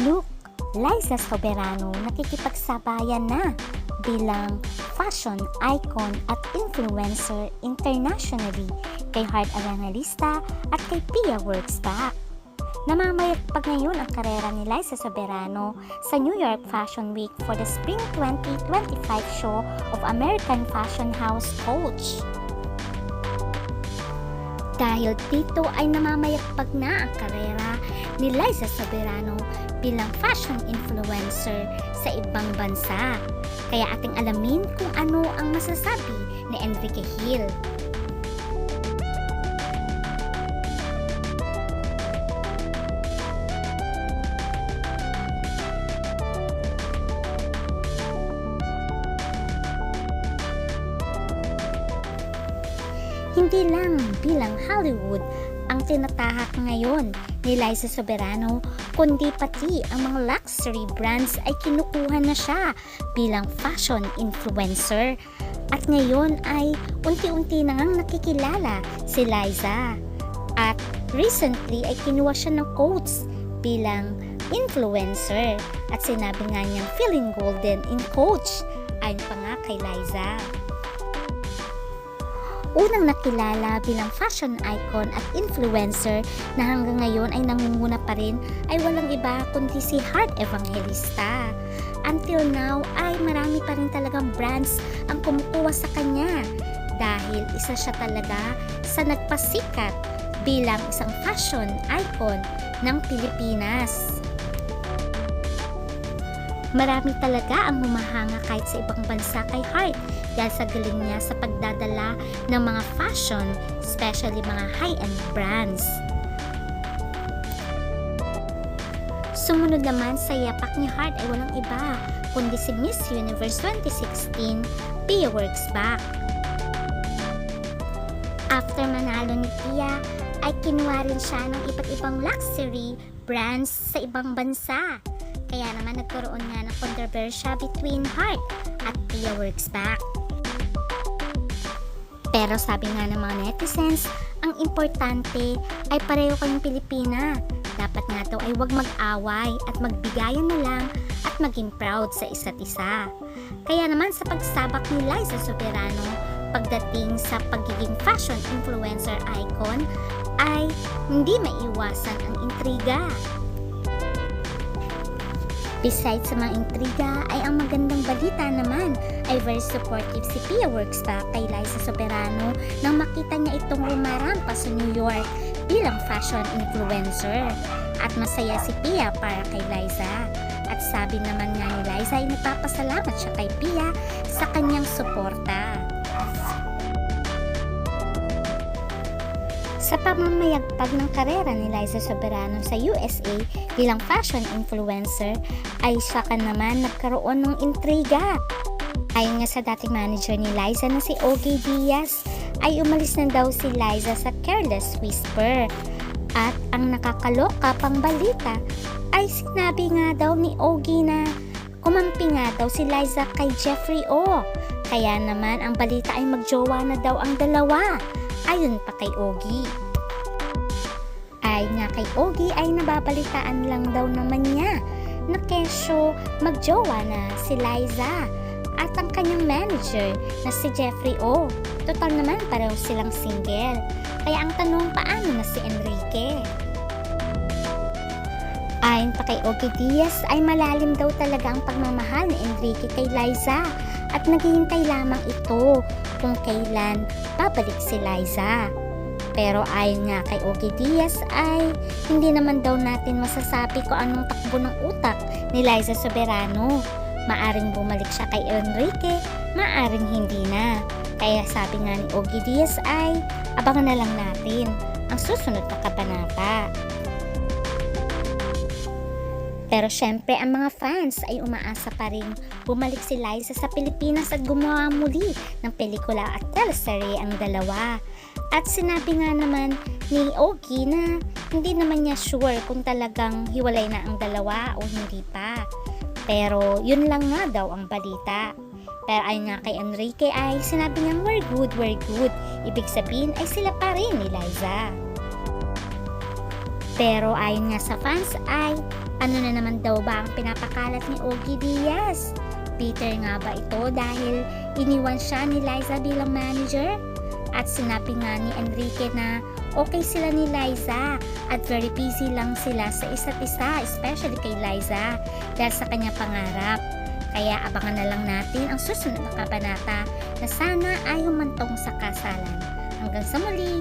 Look, Liza Soberano nakikipagsabayan na bilang fashion icon at influencer internationally kay Heart Evangelista at kay Pia Works Back. Namamayagpag ngayon ang karera ni Liza Soberano sa New York Fashion Week for the Spring 2025 show of American Fashion House Coach. Dahil dito ay namamayagpag na ang karera ni Liza Soberano bilang fashion influencer sa ibang bansa. Kaya ating alamin kung ano ang masasabi ni Enrique Hill. Hindi lang bilang Hollywood ang tinatahak ngayon ni Liza Soberano, kundi pati ang mga luxury brands ay kinukuha na siya bilang fashion influencer. At ngayon ay unti-unti na ngang nakikilala si Liza. At recently ay kinuha siya ng quotes bilang influencer. At sinabi nga niyang feeling golden in coach. Ayon pa nga kay Liza. Unang nakilala bilang fashion icon at influencer na hanggang ngayon ay nangunguna pa rin ay walang iba kundi si Heart Evangelista. Until now ay marami pa rin talagang brands ang kumukuha sa kanya dahil isa siya talaga sa nagpasikat bilang isang fashion icon ng Pilipinas. Marami talaga ang humahanga kahit sa ibang bansa kay Heart dahil sa galing niya sa pagdadala ng mga fashion, especially mga high-end brands. Sumunod naman sa yapak ni Heart ay walang iba kundi si Miss Universe 2016, Pia Works Back. After manalo ni Pia, ay kinuha rin siya ng iba't ibang luxury brands sa ibang bansa. Kaya naman nagkaroon nga ng kontrobersya between Heart at Pia Works Back. Pero sabi nga ng mga netizens, ang importante ay pareho kayong Pilipina. Dapat nga daw ay huwag mag-away at magbigayan na lang at maging proud sa isa't isa. Kaya naman sa pagsabak ni Liza Soberano pagdating sa pagiging fashion influencer icon ay hindi maiwasan ang intriga. Besides sa mga intriga ay ang magandang balita naman ay very supportive si Pia Works pa kay Liza Soberano nang makita niya itong rumarampa sa New York bilang fashion influencer. At masaya si Pia para kay Liza. At sabi naman nga ni Liza ay nagpapasalamat siya kay Pia sa kanyang suporta. Sa pamamayagpag ng karera ni Liza Soberano sa USA bilang fashion influencer, ay siya ka naman nagkaroon ng intriga. Ayon nga sa dating manager ni Liza na si Ogie Diaz, ay umalis na daw si Liza sa Careless Whisper. At ang nakakaloka pang balita ay sinabi nga daw ni Ogie na kumampi nga daw si Liza kay Jeffrey O. Kaya naman ang balita ay magjowa na daw ang dalawa. Ayon pa kay Ogie. Ay nga kay Ogie ay nababalitaan lang daw naman niya na kesyo magjowa na si Liza at ang kanyang manager na si Jeffrey O. Total naman pareho silang single. Kaya ang tanong paano na si Enrique? Ayon pa kay Ogie Diaz ay malalim daw talaga ang pagmamahal ni Enrique kay Liza at naghihintay lamang ito kung kailan babalik si Liza. Pero ayon nga kay Ogie Diaz ay hindi naman daw natin masasabi kung anong takbo ng utak ni Liza Soberano. Maaring bumalik siya kay Enrique, maaring hindi na. Kaya sabi nga ni Ogie Diaz ay abangan na lang natin ang susunod na kabanata. Pero syempre ang mga fans ay umaasa pa rin bumalik si Liza sa Pilipinas at gumawa muli ng pelikula at teleserye ang dalawa. At sinabi nga naman ni Ogie na hindi naman niya sure kung talagang hiwalay na ang dalawa o hindi pa. Pero yun lang nga daw ang balita. Pero ayon nga kay Enrique ay sinabi niyang we're good, we're good. Ibig sabihin ay sila pa rin ni Liza. Pero ayon nga sa fans ay ano na naman daw ba ang pinapakalat ni Ogie Diaz? Peter nga ba ito dahil iniwan siya ni Liza bilang manager? At sinabi nga ni Enrique na okay sila ni Liza at very busy lang sila sa isa't isa, especially kay Liza dahil sa kanya pangarap. Kaya abangan na lang natin ang susunod na kabanata na sana ay humantong sa kasalan. Hanggang sa muli!